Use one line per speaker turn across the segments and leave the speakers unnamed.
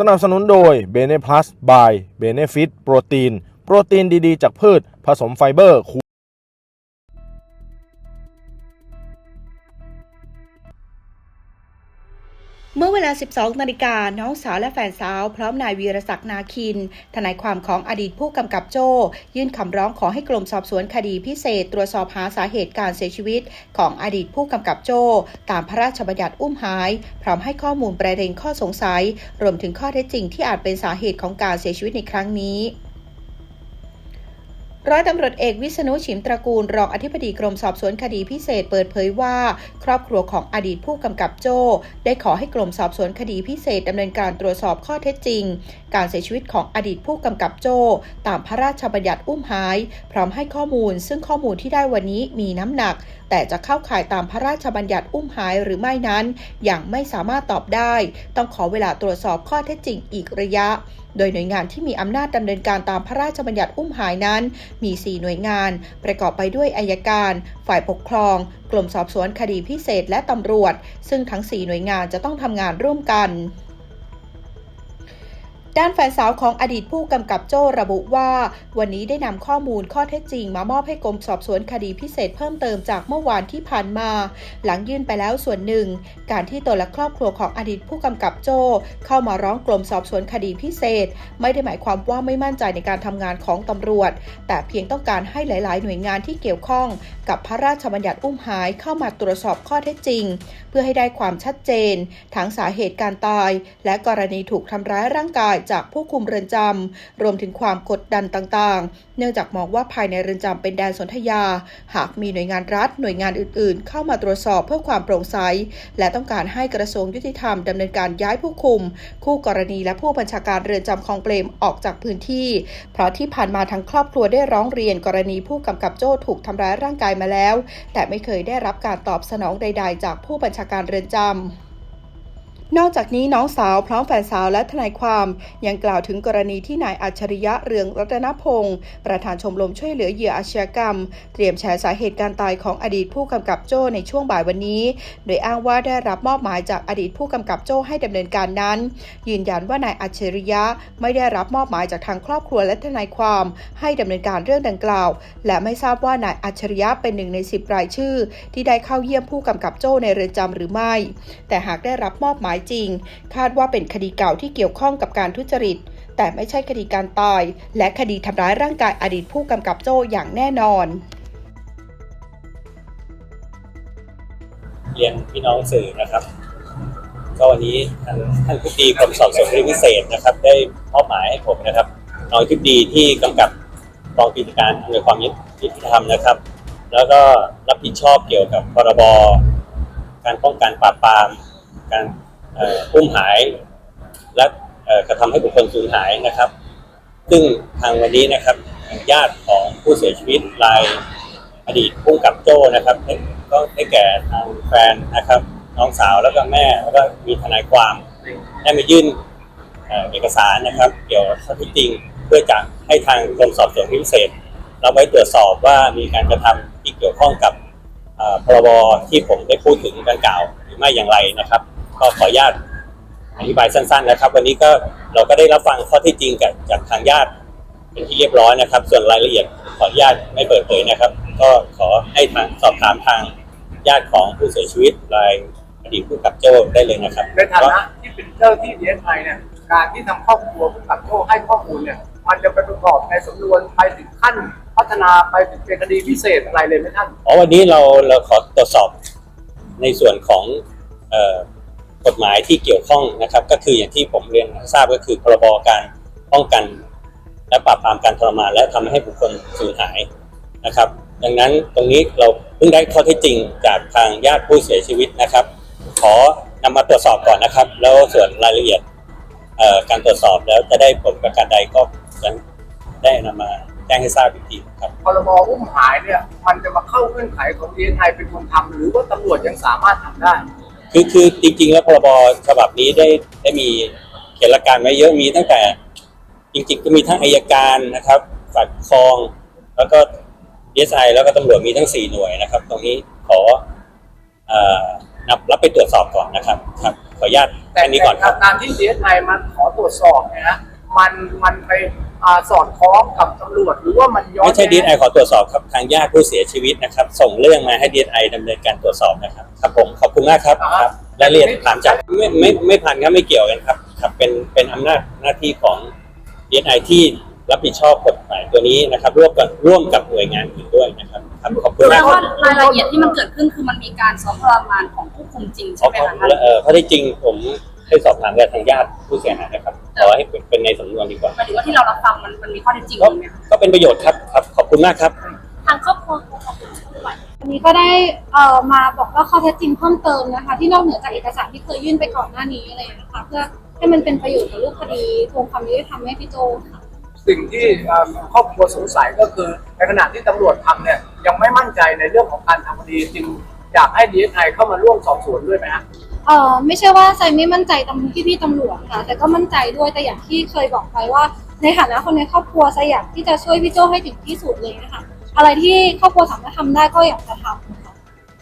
สนับสนุนโดย b e n e Plus by Benefit โปรตีน โปรตีนดี ๆ จากพืช ผสมไฟเบอร์
มื่อเวลา 12 นาฬิกา น้องสาวและแฟนสาว พร้อมนายวีรศักดิ์นาคิน ทนายความของอดีตผู้กำกับโจ้ ยื่นคำร้องขอให้กรมสอบสวนคดีพิเศษ ตรวจสอบหาสาเหตุการเสียชีวิต ของอดีตผู้กำกับโจ้ ตามพระราชบัญญัติอุ้มหาย พร้อมให้ข้อมูลประเด็นข้อสงสัย รวมถึงข้อเท็จจริงที่อาจเป็นสาเหตุของการเสียชีวิตในครั้งนี้ ร้อยตำรวจเอกวิษณุฉิมตระกูล รองอธิบดีกรมสอบสวนคดีพิเศษเปิดเผยว่า ครอบครัวของอดีตผู้กำกับโจ้ ได้ขอให้กรมสอบสวนคดีพิเศษดำเนินการตรวจสอบข้อเท็จจริง การเสียชีวิตของอดีตผู้กำกับโจ้ ตามพระราชบัญญัติอุ้มหาย พร้อมให้ข้อมูล ซึ่งข้อมูลที่ได้วันนี้มีน้ำหนัก แต่จะเข้าข่ายตามพระราชบัญญัติอุ้มหายหรือไม่นั้นยังไม่สามารถตอบได้ ต้องขอเวลาตรวจสอบข้อเท็จจริงอีกระยะ โดยหน่วยงานที่มีอำนาจดำเนินการตามพระราชบัญญัติอุ้มหายนั้น มี 4 หน่วยงาน ประกอบไปด้วยอายการ ฝ่ายปกครอง กลุ่มสอบสวนคดีพิเศษและตำรวจ ซึ่งทั้ง 4 หน่วยงานจะต้องทำงานร่วมกัน ด้านแฟนสาวของอดีตผู้กำกับโจ้ระบุว่า วันนี้ได้นำข้อมูลข้อเท็จจริง มามอบให้กรมสอบสวนคดีพิเศษเพิ่มเติมจากเมื่อวานที่ผ่านมา หลังยื่นไปแล้วส่วนหนึ่ง การที่ตนและครอบครัวของอดีตผู้กำกับโจ้เข้ามาร้องกรมสอบสวนคดีพิเศษ ไม่ได้หมายความว่าไม่มั่นใจในการทำงานของตำรวจ แต่เพียงต้องการให้หลาย ๆ หน่วยงานที่เกี่ยวข้อง กับพระราชบัญญัติอุ้มหายเข้ามาตรวจสอบข้อเท็จจริง เพื่อให้ได้ความชัดเจนทั้งสาเหตุการตาย และกรณีถูกทำร้ายร่างกายจากผู้คุมเรือนจำรวมถึงความกดดันต่างๆ เนื่องจากมองว่าภายในเรือนจำเป็นแดนสนธยา หากมีหน่วยงานรัฐหน่วยงานอื่นๆ เข้ามาตรวจสอบเพื่อความโปร่งใส และต้องการให้กระทรวงยุติธรรมดำเนินการย้ายผู้คุม คู่กรณีและผู้บัญชาการเรือนจำคลองเปรมออกจากพื้นที่ เพราะที่ผ่านมาทางครอบครัวได้ร้องเรียนกรณีผู้กำกับโจ้ถูกทำร้ายร่างกายมาแล้ว แต่ไม่เคยได้รับการตอบสนองใด ๆ จากผู้บัญชาการเรือนจำ นอกจากนี้น้องสาวพร้อมแฟนสาวและทนายความยังกล่าวถึงกรณีที่นายอัจฉริยะเรืองรัตนพงศ์ประธานชมรมช่วยเหลือเหยื่ออาชญากรรม เตรียมแชร์สาเหตุการตายของอดีตผู้กำกับโจ้ในช่วงบ่ายวันนี้ โดยอ้างว่าได้รับมอบหมายจากอดีตผู้กำกับโจ้ให้ดำเนินการนั้น ยืนยันว่านายอัจฉริยะไม่ได้รับมอบหมายจากทางครอบครัวและทนายความให้ดำเนินการเรื่องดังกล่าว และไม่ทราบว่านายอัจฉริยะเป็นหนึ่งในสิบรายชื่อ ที่ได้เข้าเยี่ยมผู้กำกับโจ้ในเรือนจำหรือไม่ แต่หากได้รับมอบหมายจริง คาดว่าเป็นคดีเก่าที่เกี่ยวข้องกับการทุจริต แต่ไม่ใช่คดีการตาย และคดีทำร้ายร่างกายอดีตผู้กำกับโจ้อย่างแน่นอน
เรียนพี่น้องสื่อนะครับก็วันนี้ท่านท่านผู้ดีกรมสอบสวนคดีพิเศษนะครับ ได้มอบหมายให้ผมนะครับรองทิบดีที่กำกับกองกิจการอำนวยความยุติธรรมนะครับ แล้วก็รับผิดชอบเกี่ยวกับพรบการป้องกันปราบปราม การ อุ้มหายและกระทำให้บุคคลสูญหายนะครับ ซึ่งทางวันนี้นะครับญาติของผู้เสียชีวิตรายอดีตผู้กำกับโจ้นะครับก็ได้แก่ทางแฟนนะครับ น้องสาวแล้วก็แม่แล้วก็มีทนายความได้มายื่นเอกสารนะครับ เกี่ยวกับข้อท็จจริงเพื่อจะให้ทางกรมสอบสวนพิเศษ เราไปตรวจสอบว่ามีการกระทำที่เกี่ยวข้องกับพรบที่ผมได้พูดถึงดังกล่าวหรือไม่อย่างไรนะครับ ก็ขออนุญาตอธิบายสั้นๆนะครับ วันนี้ก็เราก็ได้รับฟังข้อเท็จจริงจากจากทางญาติเป็นที่เรียบร้อยนะครับ ส่วนรายละเอียดขออนุญาตไม่เปิดเผยนะครับ ก็ขอให้ทางสอบถามทางญาติของผู้เสียชีวิตรายอดีตผู้กำกับโจ้ได้เลยนะครับ
ในฐานะที่เป็นเจ้าที่ดีเอสไอเนี่ยการที่ทางครอบครัวผู้กับโจ้ให้ข้อมูลเนี่ยมันจะไปประกอบในสำนวนไปถึงขั้นพัฒนาไปถึงเป็นคดีพิเศษอะไรเลยไหมท่าน
อ๋อวันนี้เราเราขอตรวจสอบในส่วนของเอ่อ กฎหมายที่เกี่ยวข้องนะครับ ก็คืออย่างที่ผมเรียนทราบก็คือพรบการป้องกัน และปราบปรามการทรมานและทำให้บุคคลสูญหายนะครับ ดังนั้นตรงนี้เราเพิ่งได้ข้อเท็จจริงจากทางญาติผู้เสียชีวิตนะครับ ขอนำมาตรวจสอบก่อนนะครับ แล้วส่วนรายละเอียดการตรวจสอบแล้วจะได้ผลประการใดก็จะได้นำมาแจ้งให้ทราบอีกทีครับ
พรบอุ้มหายเนี่ยมันจะมาเข้าเงื่อนไขของดีเอสไอเป็นคนทำหรือว่าตำรวจยังสามารถทำได้
คือคือจริง ๆ แล้วพรบฉบับนี้ได้ได้มีเขียนหลักการไว้เยอะมีตั้งแต่ จริง ๆ ก็มีทั้งอายการนะครับฝ่ายปกครอง แล้วก็ DSI แล้วก็ตำรวจมีทั้ง4หน่วยนะครับ ตรงนี้ขอเอ่อรับรับไปตรวจสอบก่อนนะครับ ครับ ขออนุญาต
แต่
แค่นี้ก่อนครับ
การที่ DSI มันขอตรวจสอบเนะฮะมันมันไปอ่า สอดคล้องกับตำรวจหรือว่ามันย้อน
ไม่ใช่ดี
แย้ง
ไอขอตรวจสอบครับทางญาติผู้เสียชีวิตนะครับ ส่งเรื่องมาให้ดีไอดำเนินการตรวจสอบนะครับครับผมขอบคุณมากครับครับรายละเอียดถามจากไม่ไม่ไม่พันครับไม่เกี่ยวกันครับครับเป็นเป็นอำนาจหน้าที่ของดีไอที่รับผิดชอบกฎหมายตัวนี้นะครับร่วมกับร่วมกับหน่วยงานอื่นด้วยนะครับครับขอบคุณ
แปล
มากค
ว่า
รับ
รายละเอียดที่มันเกิดขึ้นคือมันมีการซ้อมทรมานของผู้คุมจริง
เพ
ใช่
ราะ
ไหม
เขา
คะท่าน
เอ่อเพราะที่จริงผม ให้สอบถามกับทางญาติผู้เสียหายนะครับขอให้เป็นเป็นในสำนวนดีกว่า
หมายถึงว่าที่เรารับฟังมันมันมีข้อเท็จจริง
ก็
จริงไหมคะ
ก็เป็นประโยชน์ครับครับขอบคุณมากครับ
ทางครอบครัวของผู้ป่วย
วันนี้ก็ได้เอ่อมาบอกว่าข้อเท็จจริงเพิ่มเติมนะคะ ที่นอกเหนือจากเอกสารที่เคยยื่นไปก่อนหน้านี้อะไรอย่างเงี้ยค่ะเพื่อให้มันเป็นประโยชน์กับรูปคดีทวงความยุติธรรมให้พี่โจค่ะ
สิ่งที่เอ่อครอบครัวสงสัยก็คือในขณะที่ตำรวจทำเนี่ยยังไม่มั่นใจในเรื่องของการทำคดีจึงอยากให้ DSI เข้ามาร่วมสอบสวนด้วยไหมฮะ
เอ่อไม่ใช่ว่าไซไม่มั่นใจตำพี่พี่ๆตำรวจค่ะ แต่ก็มั่นใจด้วยแต่อย่างที่เคยบอกไปว่า ในฐานะคนในครอบครัวไซอยากที่จะช่วยพี่โจให้ถึงที่สุดเลยนะคะอะไรที่ครอบครัวสามารถทำได้ก็อยากจะทำค่ะ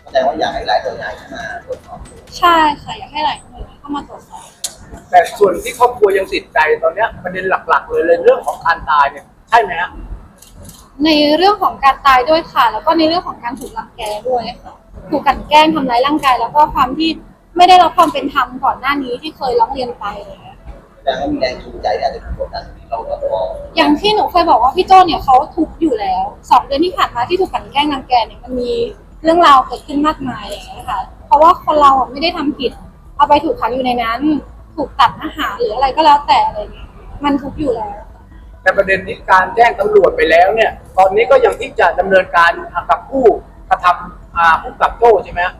แสดงว่าอยากให้หลายหน่วยงานเข้ามาตรวจสอบ
ใช่ค่ะอยากให้หลายหน่วยงานเข้ามาตรวจสอบ
แต่ส่วนที่ครอบครัวยังติดใจตอนเนี้ยประเด็นหลัก ๆ เลยเลยเรื่องของการตายเนี่ยใช่ไหมฮะ
ในเรื่องของการตายด้วยค่ะ แล้วก็ในเรื่องของการถูกหลังแกด้วยค่ะถูกกลันแกล้งทำร้ายร่างกาย แล้วก็ความที่ ไม่ได้รับความเป็นธรรมก่อนหน้านี้ที่เคยร้องเรียนไปอะไรอย่างเงี้ย
แสดงว่ามีแรงจูงใจที่อาจจะเป็นกดดันที่เราก็พอ
อย่างที่หนูเคยบอกว่าพี่โจเนี่ยเขาทุกข์อยู่แล้วสองเดือนที่ผ่านมาที่ถูกกลันแกล้งรังแกเนี่ยมันมีเรื่องราวเกิดขึ้นมากมายอะไรอย่างเงี้ยค่ะเพราะว่าคนเราอะไม่ได้ทำผิด เอาไปถูกขังอยู่ในนั้น ถูกตัดอาหารหรืออะไรก็แล้วแต่อะไรเงี้ยมันทุกข์อยู่แล้ว
แต่ประเด็นนี้การแจ้งตำรวจไปแล้วเนี่ย ตอนนี้ก็ยังที่จะดำเนินการกับผู้กระทำอ่าผู้กับโจ้ใช่ไหมฮะ
ขอข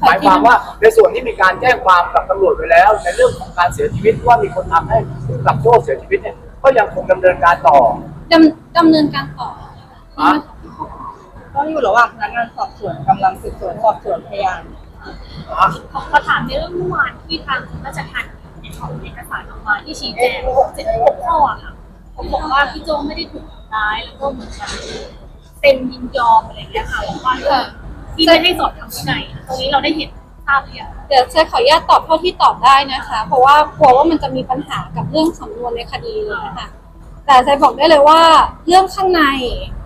ห
อ
มาย
ที่
ความว่าในส่วนที่มีการแจ้งความกับตำรวจไปแล้ว ในเรื่องของการเสียชีวิตว่ามีคนทำให้ผู้กับโจ้เสียชีวิตเนี่ยก็ยังคงดำเนินการต่อ
ดำดำเนินการต่อ
ฮะ
ก็อยู่ระหว่างพนักงานสอบสวนกำลังสืบสวนสอบสวนพยาน
อะ
ขอถามในเรื่องเมื่อวานที่ทางราชทัณฑ์ของเอกสารออกมาที่ชี้แจงเจ็ดหกข้ออะค่ะผมบอกว่าพี่โจไม่ได้ถูกทำร้ายแล้วก็เหมือนกับเซ็นยินยอมอะไรอย่างเงี้ยค่ะแล้วก็เรื่อง ที่ไม่ให้สอบทางวินัยตรงนี้เราได้เห็นทราบหรือยัง
เดี๋ยวจะขออนุญาตตอบเท่าที่ตอบได้นะคะ เพราะว่ากลัวว่ามันจะมีปัญหากับเรื่องสำนวนในคดีเลยนะคะแต่ใจบอกได้เลยว่าเรื่องข้างใน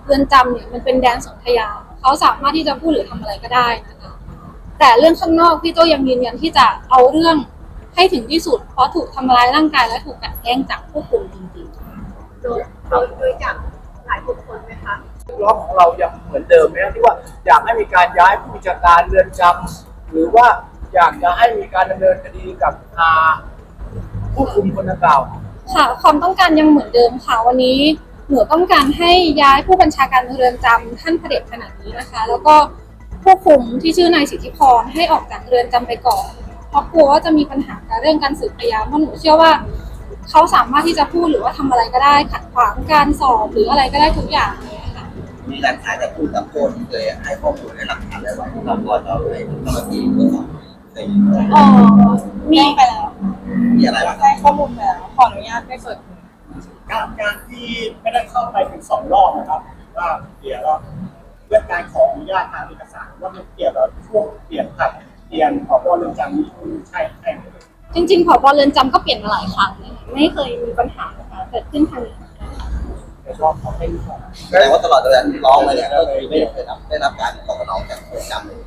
เรือนจำเนี่ยมันเป็นแดนสนธยาเขาสามารถที่จะพูดหรือทำอะไรก็ได้นะคะ แต่เรื่องข้างนอกพี่โตยังยืนยันที่จะเอาเรื่องให้ถึงที่สุด เพราะถูกทำร้ายร่างกายและถูกกลันแกล้งจากผู้คุมจริงๆ
โดยโดยโดยจากหลายบุคคลไหมคะ
ร้องของเรายังเหมือนเดิมไหมฮะที่ว่าอยากให้มีการย้ายผู้บัญชาการเรือนจำหรือว่าอยากจะให้มีการดำเนินคดีกับอ่าผู้คุมคนดังกล่าว
ค่ะความต้องการยังเหมือนเดิมค่ะวันนี้หนูต้องการให้ย้ายผู้บัญชาการเรือนจำท่านเผด็จขนาดนี้นะคะ แล้วก็ผู้คุมที่ชื่อนายสิทธิพรให้ออกจากเรือนจำไปก่อนเพราะกลัวว่าจะมีปัญหากับเรื่องการสืบพยานเพราะหนูเชื่อว่า เขาสามารถที่จะพูดหรือว่าทำอะไรก็ได้ขัดขวางการสอบหรืออะไรก็ได้ทุกอย่างเมี
หลักฐานจากผู้กับโทษที่เคยให้ข้อมูลและหลักฐานอะไรไว้เราก็จะเอาให้เจ้าหน้าที่ตรวจสอบเคยมีไหม
อ๋อมีไปแล้ว
มีอะไรบ้าง
ได้ข้อมูลแล้วขออนุญาตไม่เปิด
การการที่ไม่ได้เข้าไปถึงสองรอบนะครับว่าเกี่ยวกับเรื่องการขออนุญาตทางเอกสารว่ามันเกี่ยวกับช่วงเปลี่ยนผัดเปลี่ยนผบเรือนจำนี้ใช่ใช่ไหม
จริงๆผบเรือนจำก็เปลี่ยนมาหลายครั้งเลยไม่เคยมีปัญหานะคะเกิดขึ้นทางนี้
แต่ก็ขอให้รู้ก่อน
แสดงว่าตลอดเวลาที่ร้องมาเนี่ยก็คือไม่ได้เคยรับได้รับการตอบสนองจากเรือนจำเลย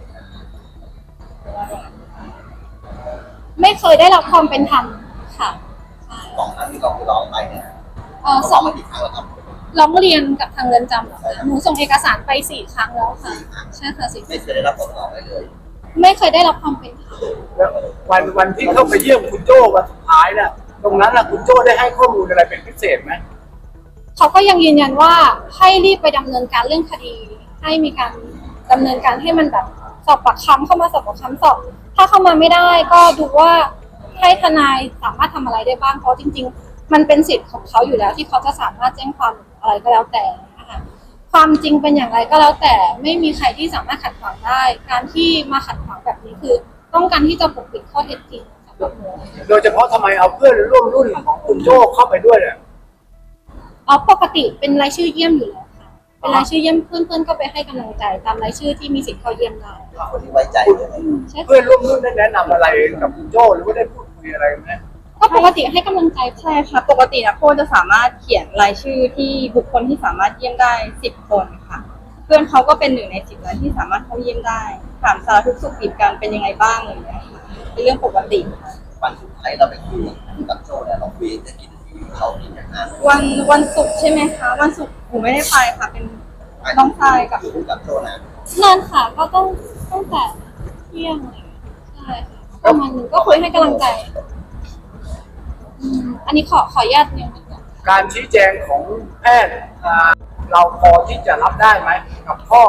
ไม่เคยได้รับความเป็นธรรมค่ะ
สองครั้งที่เราร้องไปเนี่ย
เอ่อส
ร้
อ
อง
ง
มากี่ครั้งแล้วครับ
ร้องเรียนกับทางเรือนจำเหรอคะหนูส่งเอกสารไปสี่ครั้งแล้วค่ะ ใช่ค่ะสี่
ไม่เคยได้รับตอบสนองอะไรเลย
ไม่เคยได้รับความเป็นธรรม
แล้ววันวันที่เข้าไปเยี่ยมคุณโจ้วันสุดท้ายน่ะตรงนั้นน่ะคุณโจ้ได้ให้ข้อมูลอะไรเป็นพิเศษไหม
เขาก็ยังยืนยันว่าให้รีบไปดำเนินการเรื่องคดี ให้มีการดำเนินการให้มันแบบสอบปากคำเข้ามาสอบปากคำสอบ ถ้าเข้ามาไม่ได้ก็ดูว่าให้ทนายสามารถทำอะไรได้บ้างเพราะจริง ๆ มันเป็นสิทธิ์ของเขาอยู่แล้ว ที่เขาจะสามารถแจ้งความอะไรก็แล้วแต่นะคะความจริงเป็นอย่างไรก็แล้วแต่ไม่มีใครที่สามารถขัดขวางได้ การที่มาขัดขวางแบบนี้คือ ต้องการที่จะปกปิดข้อเท็จจริง
โดยเฉพาะทำไมเอาเพื่อนร่วมรุ่นของคุณโจ้เข้าไปด้วยเนี่ย
อ๋อปกติเป็นรายชื่อเยี่ยมอยู่แล้วค่ะเป็นรายชื่อเยี่ยมเพื่อนๆก็ไปให้กำลังใจ ตามรายชื่อที่มีสิทธิ์เข้าเยี่ยมได้
คนที่ไว้ใจใช่ไหม
ใช่
เพื่อนร่วมรุ่นได้แนะนำอะไรกับคุณโจ้หรือว่าได้พูดคุยอะไรไหม
ก็ปกติให้กำลังใจ
ใช่ค่ะ ปกตินะโค้ชจะสามารถเขียนรายชื่อที่บุคคลที่สามารถเยี่ยมได้สิบคนค่ะ เพื่อนเขาก็เป็นหนึ่งในสิบนั้นที่สามารถเข้าเยี่ยมได้ ถามสารทุกข์สุขดิบกันเป็นยังไงบ้างอะไรอย่างเงี้ยค่ะเป็นเรื่องปกติ
วันสุดท้ายเราไปคุยกับโจเนี่ยเราคุยจะกินที่ เขากินอย่างนั้น
วันวันศุกร์ใช่ไหมคะ วันศุกร์หนูไม่ได้ไปค่ะ เป็นน้องชายกับ
คุยกับโจนะ
นานค่ะก็ต้องตั้งแต่เที่ยงเลยใช่ค่ะประมาณนึงก็คุยให้กำลังใจอืมอันนี้ขอขออนุญาตยังไม่จบ
การชี้แจงของแพทย์อ่าเราพอที่จะรับได้ไหมกับข้อ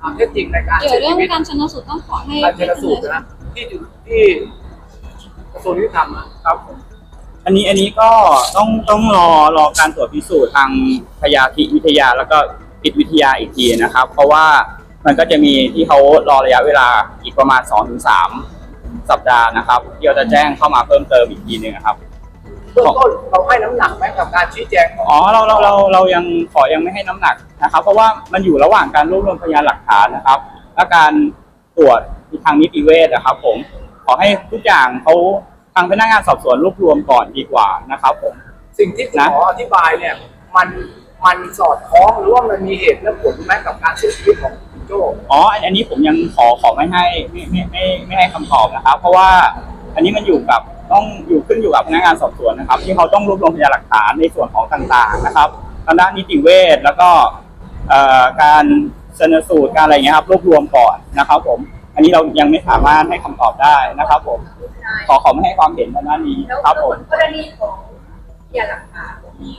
อ่าเท็จจริงในการ
เดี๋ยว
เสีย
เรื่อ
ชี
ง
วิต
การชนสูตรต้องขอให้
การชนสูตรนะที่อยู่ที่กระทรวงยุติธรรมนะครับ
อันนี้อันนี้ก็ต้องต้องรอรอการตรวจพิสูจน์ทางพยาธิวิทยาแล้วก็พิษวิทยาอีกทีนะครับ เพราะว่ามันก็จะมีที่เขารอระยะเวลาอีกประมาณ2-3ถึงสัปดาห์นะครับที่เราจะแจ้งเข้ามาเพิ่มเติมอีกทีหนึ่งนะครับ
เบื้องต้นเราให้น้ำหนักไหมกับการชี้แจงของ
อ๋อเราเราเราเรายังขอยังไม่ให้น้ำหนักนะครับ เพราะว่ามันอยู่ระหว่างการรวบรวมพยานหลักฐานนะครับ และการตรวจทางนิติเวชนะครับ ผมขอให้ทุกอย่างเขา ทางพนักงานสอบสวนรวบรวมก่อนดีกว่านะครับผม
สิ่งที่คุณ
นะ
หมออธิบายเนี่ยมันมันสอดคล้องหรือว่ามันมีเหตุและผลไหมกับการเสียชีวิตของคุณโจ้
อ๋ออันอันนี้ผมยังขอขอไม่ให้ไม่ไม่ไม่ไม่ให้คำตอบนะครับ เพราะว่าอันนี้มันอยู่กับต้องอยู่ขึ้นอยู่กับพนักงานสอบสวนนะครับ ที่เขาต้องรวบรวมพยานหลักฐานในส่วนของต่างๆนะครับทางด้านนิติเวชแล้วก็เอ่อการชนสูตรการอะไรเงี้ยครับรวบรวมก่อนนะครับ ผม อันนี้เรายังไม่สามารถให้คำตอบได้นะครับ ผม ขอขอไม่ให้ความเห็นทางด้านนี้ครับผม
กรณีของพยานหลักฐานที่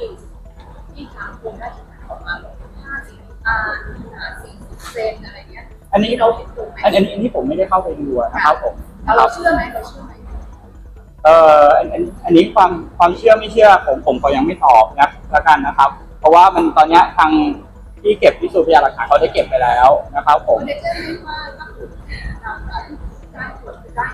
ที่ทางกรมราชทัณฑ์ออกมาบอกห้าสิบอ่าหาสี่สิบเซนอะไรเงี้ย
อันนี้
เราเห็นถูกไหม
อันอันนี้อันนี้ผมไม่ได้เข้าไปดูนะครับผม
เราเชื่อไหมเราเชื่อไหม
เอ่ออันอันอันนี้ความความเชื่อไม่เชื่อผมผมก็ยังไม่ตอบนะละกันนะครับ เพราะว่ามันตอนเนี้ยทางที่เก็บพิสูจน์พยานหลักฐานเขาได้เก็บไปแล้วนะครับผม
ไม่ได้แจ้งว่าถ้าคุณทำการการตรวจได้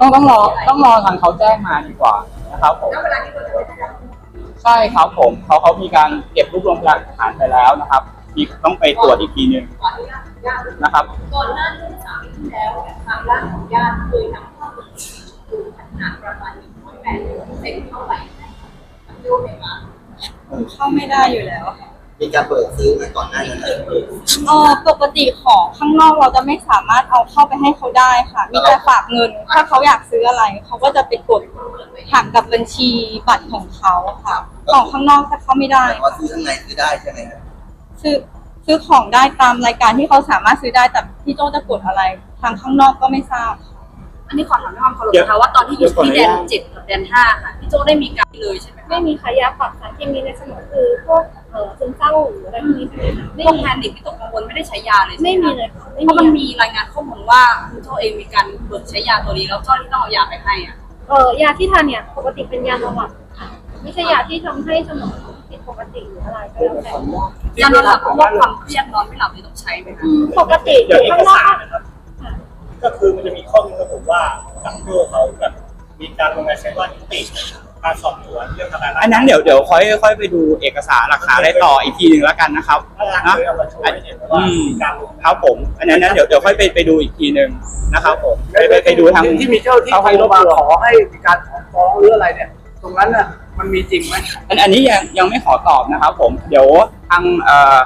ต้องต้องรอต้องรอทางเขาแจ้งมาดีกว่านะครับผม
แล้วเวลาที่เราจะไปทำ
ใช่ครับผมเขาเขามีการเก็บรวบรวมพยานหลักฐานไปแล้วนะครับมีต้องไปตรวจอีกทีหนึ่ง
ขออนุญาตญาติ
นะครับ
ก่อนหน้านี้สามปีที่แล้วเนี่ยทางด้านของญาติเคยนำข้อมูลดูขนาดประมาณ180เซนเข้าไปดูไหมคะ
เข้าไม่ได้อยู่แล้วค่ะ
มีการเปิดซื้อมาก่อนหน้านั้นเลย
เออปกติของข้างนอกเราจะไม่สามารถเอาเข้าไปให้เขาได้ค่ะ มีแต่ฝากเงิน ถ้าเขาอยากซื้ออะไร เขาก็จะไปกดหักกับบัญชีบัตรของเขาค่ะ ของข้างนอกจะเข้าไม่ได้
แต่ว่าซื้อข้างในซื้อได้ใช่ไหมครับ
ซื้อซื้อของได้ตามรายการที่เขาสามารถซื้อได้แต่พี่โจจะกดอะไร ทางข้างนอกก็ไม่ทราบ
อันนี้ขอถามด้วยความเคารพ
เดี๋ยว
นะคะว่าตอนที่อยู่
เดี๋ยวขออนุ
ที่แด
ญาต
นเจ็ดกับแดนห้าค่ะพี่โจได้มีการเลยใช่ไหมคะ
ไม่มีขายาปรับสารเคมีในสมองคือพวกเอ่อซึมเศร้าหรืออะไรพวกนี้ใช่ไหมคะ
พวกแพนิคไม่ตกกังวลไม่ได้ใช้ยาเลยใช่ไหม
ไม่มีเลยค่ะไม่
เพราะมัน
มี
มีรายงานข้อมูลว่าคุณโจเองมีการเบิกใช้ยาตัวนี้แล้วเจ้าที่ต้องเอายาไปให้อะ
เอ่อยาที่ทานเนี่ยปกติเป็นยานอนหลับค่ะไม่ใช่ยาที่ทำให้สมองผิดปกติหรืออะไรก็แล้วแต่
ยานอนหลับเพราะว่าความเครียดนอนไม่หลับเลยต้องใช้ไหมคะ
อืมปกติ
เดี๋ยวเอ
ข้ากงนอ
สากนะครับ ก็คือมันจะมีข้อมูลระบุว่ากังโจเขาแบบมีการลงนายใช้ว่านิติ การสอบสวนเรื่องทำลายร่างกาย
อันนั้นเดี๋ยวเดี๋ยวค่อยค่อยไปดูเอกสารหลักฐานได้ต่ออีกทีหนึ่งแล้วกันนะครับ
ถ้าทาง
นะ
เคยเอามาโชว์ให้เห็นว่ามีการลง
ครับผม อันนั้นนั้นเดี๋ยวเดี๋ยวค่อยไปไปดูอีกทีหนึ่งนะครับผมไปไปไปดูทาง
ที่มีเจ้าที่
เขา
โท
ให้ร
ร
วบ
มาร
วม
ขอให้มีการถอนฟ้องหรืออะไรเนี่ย ตรงนั้นน่ะมันมีจริงไหม
อันอันนี้ยังยังไม่ขอตอบนะครับผมเดี๋ยวทางเอ่อ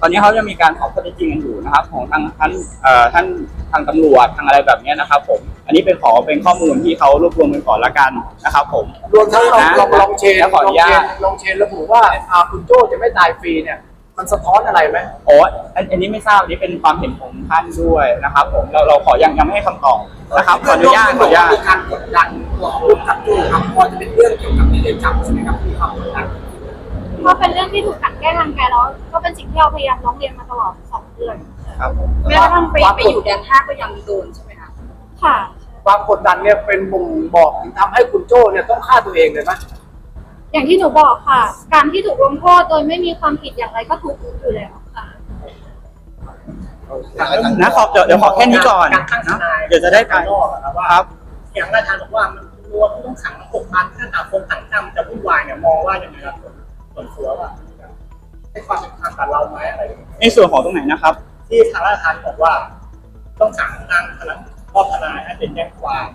ตอนนี้เขาจะมีการสอบข้อเท็จจริงกันอยู่นะครับ ของทางท่านเอ่อท่านทางตำรวจทางอะไรแบบเนี้ยนะครับ ผมอันนี้เป็นขอเป็นข้อมูลที่เขารวบรวมกันก่อนละกันนะครับ ผม
รวมทั้งลอง
นะ
ลองลองเชน
แล้วข
ล
อ
อ
องนุ
เช
ญานต
ลองเชนระบุว่าอ่าคุณโจ้จะไม่ตายฟรีเนี่ย มันสะท้อนอะไรไหม
โอ้อันอันนี้ไม่ทราบอันนี้เป็นความเห็นของท่านด้วยนะครับ ผมเราเราขอยังยังไม่ให้คำตอบนะครับขออนุญาตขออนุญาต
มีการกดดันตัวผู้กับโจ้ครับพอจะเป็นเรื่องเกี่ยวกับที่เรียนจำใช่ไหมครับมีความกดดัน
เพราะเป็นเรื่องที่ถูกกลันแกล้งทางกายแล้ว ก็เป็นสิ่งที่เราพยายามร้องเรียนมาตลอดสองเดือน
ครับผม
แม้กระทั่งไปไปอยู่แดนห้าก็ยังโดนใช่ไหมคะ
ค่ะ
ความกดดันเนี่ยเป็นบ่งบอกถึงทำให้คุณโจ้เนี่ยต้องฆ่าตัวเองเลยไหม
อย่างที่หนูบอกค่ะ การที่ถูกลงโทษโดยไม่มีความผิดอย่างไรก็ถูกอยู่แล้วค่ะ
นะขอเดี๋ยวเดี๋ยวขอแค่นี้ก่อน
การตั้งท
นะ
นาย
เดี๋ยวจะได้ไป
ข้างนอกอะครับว่า
ครับ
อย่างราชทานบอกว่ามันรวมผู้ต้องขังหกพันถ้าต่างคนต่างจำจะวุ่นวายเนี่ยมองว่าอย่างไรครับ ส่วนตัวว่าความเป็นธรรมกับเราไหมอะไรอย่างเงี้ย
ในส่วนของตรงไหนนะครับ
ที่ทางราชทานบอกว่า ต้องสั่งทางคณะพ่อทนายให้เป็นแจ้งความ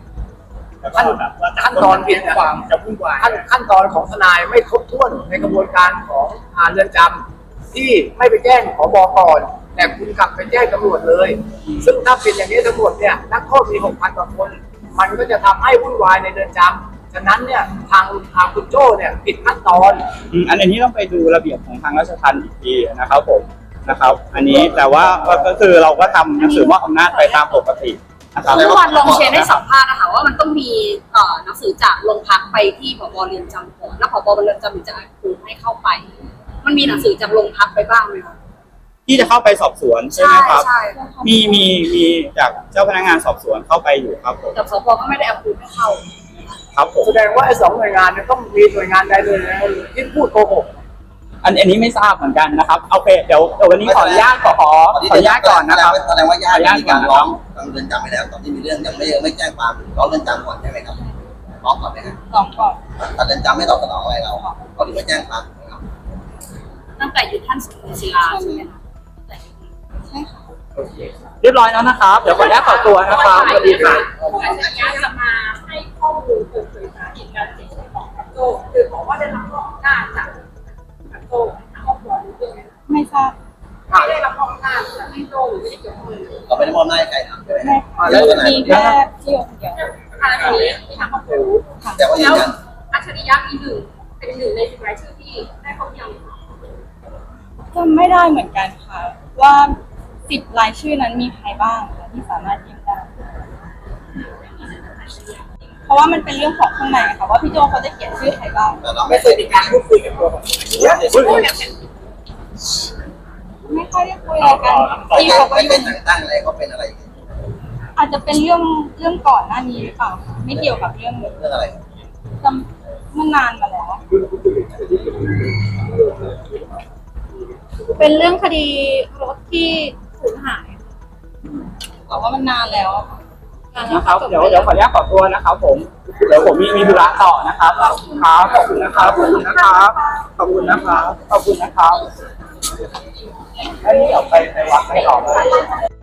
แล้วก็แบบว่า
ขั้นตอนผิด
แจ้งความจะวุ่นวาย
ขั้นขั้นตอนของทนายไม่ครบถ้วนในกระบวนการของอ่าเรือนจำที่ไม่ไปแจ้งขอบอกก่อน แต่คุณกลับไปแจ้งตำรวจเลย ซึ่งถ้าเป็นอย่างนี้ตำรวจเนี่ยนักโทษมีหกพันกว่าคน มันก็จะทำให้วุ่นวายในเรือนจำ ฉะนั้นเนี่ยทางทางคุณโจ้เนี่ยผิดขั้นตอน
อืมอันนี้ต้องไปดูระเบียบของทางราชทัณฑ์อีกทีนะครับผมนะครับ อันนี้แต่ว่าก็คือเราก็ทำหนังสือมอบอำนาจไปตามปกตินะครับ
เมื่อวานลงเชนได้สัมภาษณ์นะคะว่ามันต้องมีเอ่อหนังสือจากโรงพักไปที่ผบเรือนจำก่อนแล้วผบเรือนจำถึงจะอนุให้เข้าไป มันมีหนังสือจากโรงพักไปบ้างไหมคะ
ที่จะเข้าไปสอบสวนใช่ไหมครับ
ใช่
มีมีมีจากเจ้าพนักงานสอบสวนเข้าไปอยู่ครับผม
แต่สพก็ไม่ได้อนุให้เข้า
ครับผม
แสดงว่าไอ้สองหน่วยงานเนี่ยต้องมีหน่วยงานใดหน่วยงานหนึ่งที่พูดโกหก
อันอันนี้ไม่ทราบเหมือนกันนะครับโอเคเดี๋ยวเดี๋ยววันนี้ขออนุญาตขอขอขออนุญาตก่อนนะครับ
แสดงว่าญาติ
ขออนุญาต
มี
ก่อ
การร
นะค
ร้
รั
อบงทางเรือนจำไปแล้วตอนที่มีเรื่องยังไม่ไม่แจ้งความร้องเรือนจำก่อนใช่ไหมครับร้องก่อนไหมครับ
สองก่อน
แต่เรือนจำไม่ตอบสนองอะไรเราเขาถึงไม่แจ้งความนะครับ
ตั้งแต่อยู่ท่านสุนศิลาใช่ไหมคะ
เรียบร้อยแล้วนะครับ เดี๋ยวขออนุญาตขอตัวนะครับสวัสดีครับ
ผู้อัจฉริยะ โจคือบอกว่าได้รับมอบอำนาจจากโจทางครอบครัวรู้เรื่องไหม
ไม่ทราบ
ไม่ได้รับมอบอำนาจจากให้โจหรือไม่ได้เกี่ยวข้องเลย
เราไม่ได้มอบหน้าให้ใครทำใช่ไหม
ไม่
อ่าแล้วทนาย
มี
คนนี้
แค่ที่คนเดียว
อันนี้ที่ทางครอบครัวรู้
แต่ว่ายื
แล้
น
ว
ยัน
อัจฉริยะมีหนึ่งเป็นหนึ่งในสิบรายชื่อที่ได้เข้าเยี่ยม
จำไม่ได้เหมือนกันค่ะ ว่าสิบรายชื่อนั้นมีใครบ้างคะที่สามารถยื่นได้เพ ราะว่ามันเป็นเรื่องของข้างในค่ะว่าพี่โจเขาจะเขียนชื่อใครบ้าง
แต่เรา
ไม่
ไม่
เคยมีการพูดคุยกับตัวของผู้อัจฉริยะ
ไม่ค่อยได้คุยอะไรกัน
ไม่
ที่
เป็น
เขาก็
ไม่
ยุ่
เป็น
ง
แต่งตั้งอะไรเขาเป็นอะไรอย่างเงี้ย
อาจจะเป็นเรื่องเรื่องก่อนหน้านี้หรือเปล่าไม่เกี่ยวกับเรื่องนี้
เรื่องอะไร
จำมันนานมาแล้ว
เป็นเรื่องคดีรถที่สูญหาย
แต่ว่ามันนานแล้ว
นะครับเดี๋ยวเดี๋ยวขออนุญาตขอตัวนะครับ ผมเดี๋ยวผมมีมีธุระต่อนะครับครับขอบคุณนะครับขอบคุณนะครับขอบคุณนะครับขอบคุณนะครับอันนี้เอาไปไปวัดไปต่อเลย